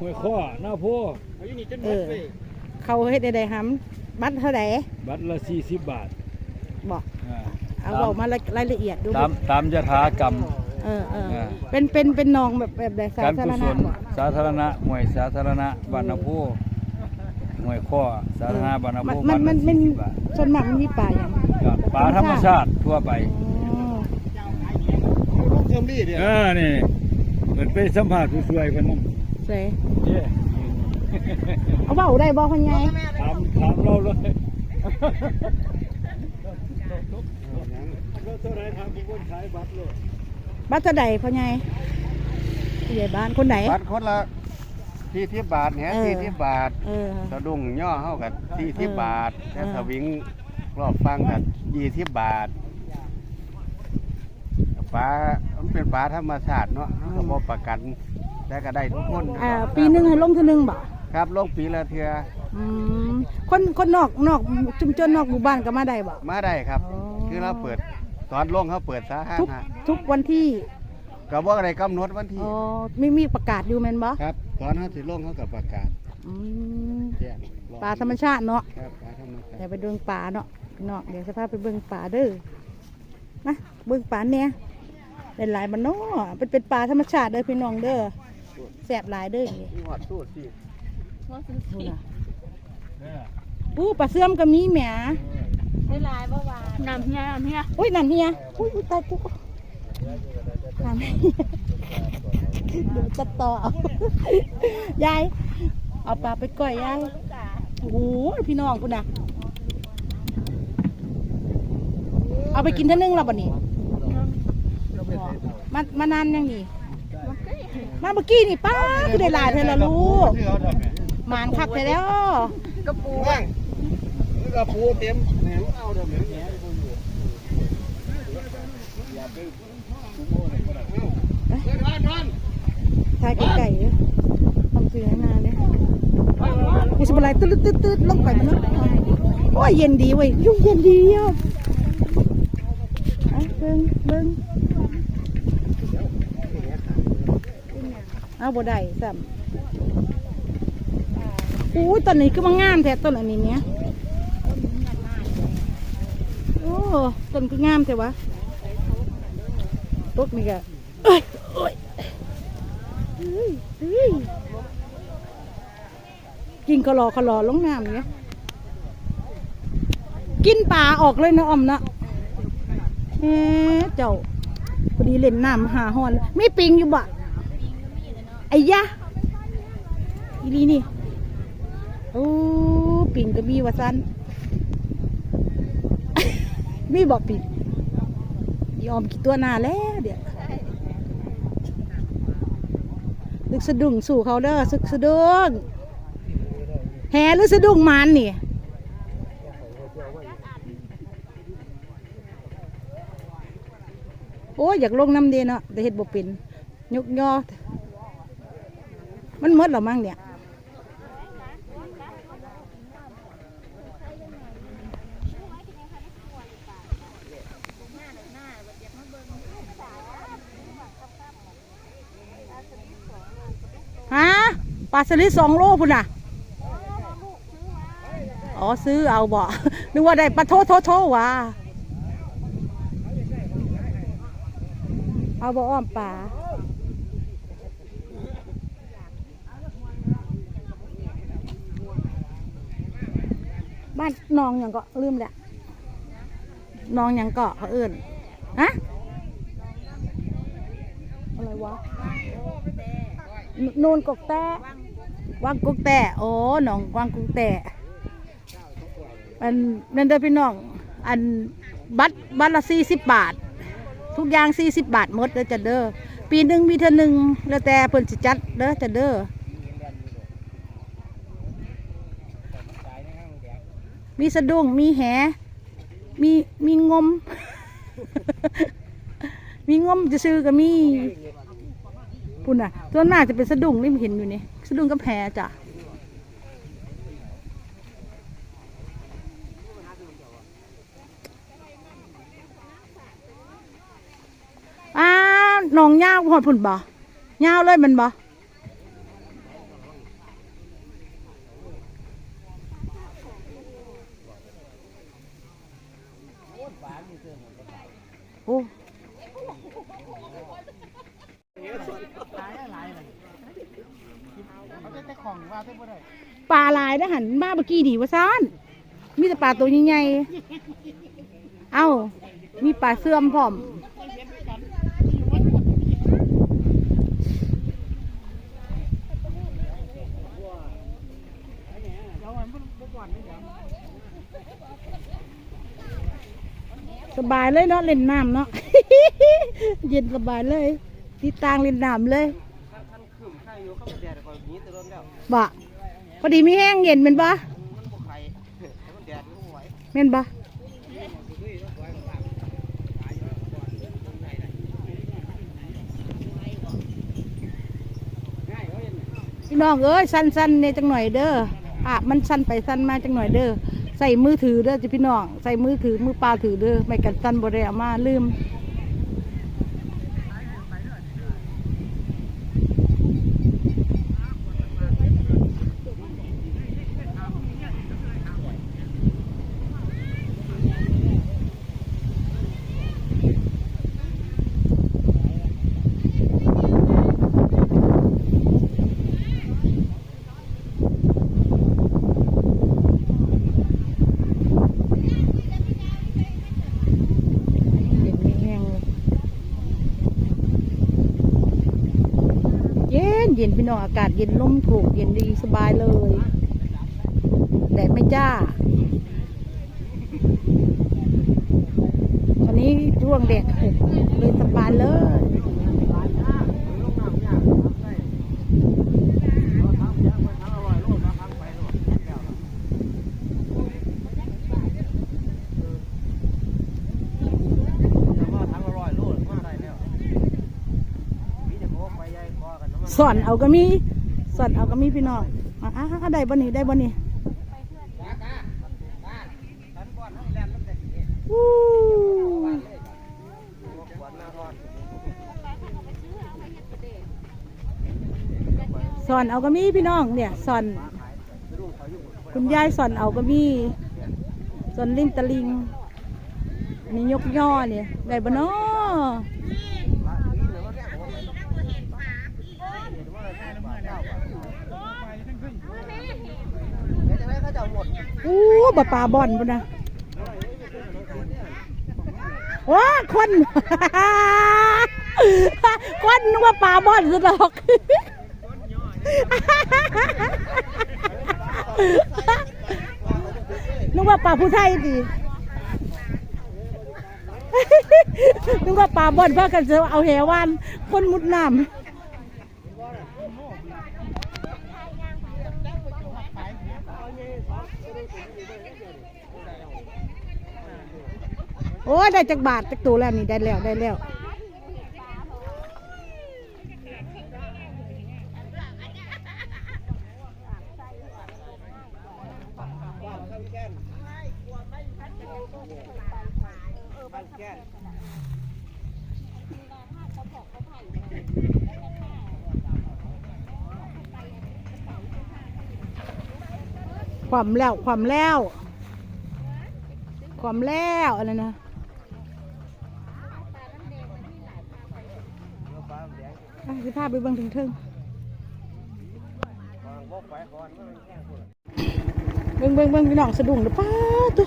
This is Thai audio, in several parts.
ห้วยข้อหน้าโพเออเขาเฮ็ดได้ๆหำบัตรเท่าไหร่บัตรละ40บาทบอกอ่าเอาบอกมารายละเอียดดูตามตามยถากรรม เออเอออ่า เป็นเป็นเป็นนองแบบแบบใดสาการธากุรศณะลบ่สาธารณะหน่วยสาธารณะบ้านนาโพห้วยข้อสาธารณะบ้านนาโพมันมันมันบ้านละ40บาทส่วนมากมันมีป่าอย่าง ครับป่าธรรมชาติทั่วไปอ๋อเทมดี้เนี่ยเออนี่เหมือนไปสัมภาษณ์ผู้ช่วยเพิ่นนั่น ใส่เย้เอาเว้าได้บ่พ่อใหญ่ถามถามเราเลยเท่าไรถามผู้คนขายบัตรเลยบัตรเท่าใดพ่อใหญ่ผู้ใหญ่บ้านคนไหนบัตรคนละที่ที่บาทแหเออที่ที่บาทเออสะดุ้งย่อเฮากับที่ที่เออบาทแต่เออสวิงรอบฟังกับยี่ที่บาทปลามันเป็นปลาธรรมชาติเนาะมันก็บ่ประกัน แต่ก็ได้ทุกคนอ่าปีหนึงให้ลงเทื่อหนึงบ่ครับลงปีละเทื่ออืมคนคนนอกนอกชุมชนนอกหมู่บ้านก็มาได้บ่ มาได้ครับ อ๋อ คือเราเปิดตอนลงเขาเปิดสาธารทุกณะทุกวันที่ก็บ่ได้กำหนดวันที่อ๋อมีมีประกาศอยู่แม่นบ่ครับตอนเขาสิลงเขาก็ประกาศอืมแจ้งป่าธรรมชาติเนาะ ครับปลาธรรมชาเดี๋ยวติไปเบิ่งป่าเนาะพี่น้องเดี๋ยวจะพาไปเบิ่งป่าเด้อนะเบิ่งป่าเนี่ยเป็นหลายมันเนาะเป็นเป็นป่าธรรมชาติเด้อพี่น้องเด้อแสบหลายเด้อนี่มีหอดสู้สิดูนะอู้ปลาเสื่อมก็มีแหมได้หลายเมื่อวานน้ำเฮียน้ำเฮียอุ้ยนั่นเฮียอุ้ยอุ้ยตายกูนั่นเฮียเดี๋ยวจะต่อเอายายเอาปลาไปก่อยยายโอ้โหพี่น้องกูนะเอาไปกินเท่านึงแล้วบ่นี่มามานานยังนี่ มาเมื่อกี้นี่ป้าคือได้หลายเธอละลูกหมานคักไปแล้วกระปูว่างกระปูเต็มแหนมเอาเดี๋ยวแหนมแหนมอยู่อย่ไปกูโม่เลยก็ได้เดินนอนนอนทายไก่ๆเลยทำซื้อนานเลยกูสบายตืดตืดตืดลงไปมันเนาะโอ้ยเย็นดีเว้ยยุ่งเย็นดีอะเอาเบิ้งเบิ้ง เอาบ่ได้ซ้ำอู้ต้นนี้ก็มางามแท้ต้นอันนี้เนี้ยโอ้ต้นก็งามแท้วะต้นนี่ก็เอ้ยโอ้ยเฮ้ยกินกะลอกะลอลงน้ำเนี่ยกินปลาออกเลยนะอมนะเอ๊เจ้าพอดีเล่นน้ำหาหอนมีปิงอยู่บ่ ไอ้ยะอีลีนี่ โอ้ปิงก็มีวะซันมีบอกปิงยอมกี่ตัวหนาแล้วเดี๋ยวลึกสะดุ้งสู่เขาเด้อสึกสะดุ้งแหหรือสะดุ้งมันนี่โอ้ยอยากลงน้ำเดเนาะแต่เห็ดบ่เป็นยกยอ มันมดแล้วมั้งเนี่ยฮะปลาสลิดสองโลพุ่นน่ะ อ๋อซื้อเอาบ่ นึกว่าได้ปลาโทโทโทว่ะเอาบ่อ้อมป่าบ้านน้องอย่างก็ลืมแหละน้องอย่างเกาะเขาเอิ่นฮะอะไรวะโนนกกแต้วังกกแต้โอ้หนองวังกกแต้อันนั่นเด้อพี่น้อง อันบัตรบัตรละสี่สิบบาท ทุกอย่างสี่สิบบาทหมดเด้อจะเด้อปีหนึ่งมีเท่านึงแล้วแต่เพิ่นสิจัดเด้อจะเด้อ มีสะดุ้งมีแห มีมีงม มีงมจะซื้อก็มีพุ่นน่ะส่วหนมาจะเป็นสะดุ้งนี่เห็นอยู่นี่สะดุ้งกับแพจ้ะอ่าหนองยาวหอดพุ่นบ่ยาวเลยมันบ่ โอ้ปลาลายได้หันมาเมื่อกี้หนีว่าซ้อนมีแต่ปลาตัวใหญ่ๆเอ้า มีปลาเสื่อมพร้อม บายเลยเนาะเล่นน้ำเนาะ เย็นสบายเลยที่ตางเล่นน้ำเลยบ่พอดีมีแห้งเย็นเป็นบ่เม่นบ่พี่น้องเอ้ยสั้นๆเนี่ยจังหน่อยเด้ออะมันสั้นไปสั้นมาจังหน่อยเด้อ ใส่มือถือเด้อจ้ะพี่น้องใส่มือถือมือปลาถือเด้อไม่กันสั้นบ่ได้เอามาลืม เย็นไม่แห้งเลย เย็นพี่น้องอากาศเย็นลมถูกเย็นดีสบายเลยแดดไม่จ้า ตอนนี้ร่วงแดดเลยสบายเลย สอนเอาก็มีสอนเอาก็มีพี่น้องอะอะได้บ่นี่ได้บ่นี่อู้สอนเอาก็มีพี่น้องเนี่ยสอนคุณยายสอนเอาก็มีสอนลิ้นตะลิงนี่ยกย่อเนี่ยได้บ่เนาะ อู้บะปลาบ่อนปุ่นนะว้าคน คนนึกว่าปลาบ่อนซะดอกนึกว่าปลาผู้ไทยดินึกว่าปลาบ่อนพากันจะเอาแหวานคนมุดน้ำ โอ้ได้จากบาทจากตัวแล้วนี่ได้แล้วได้แล้วความแล้วความแล้วความแล้วอะไรนะาไปเบิ่งถึงถึงเบิ่งเบิ่งเบิ่งพี่น้องสะดุ้งเด้อป้าตัว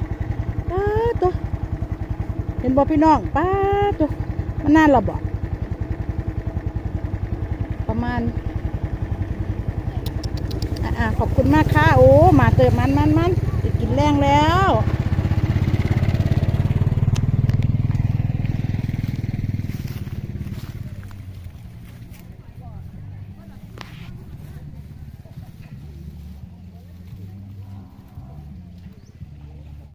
ป้าตัวเห็นบ่พี่น้องป้าตัวมันนานหรอบ่ประมาณอะอะขอบคุณมากค่ะโอ้มาเติมมันมันมันกินแรงแล้ว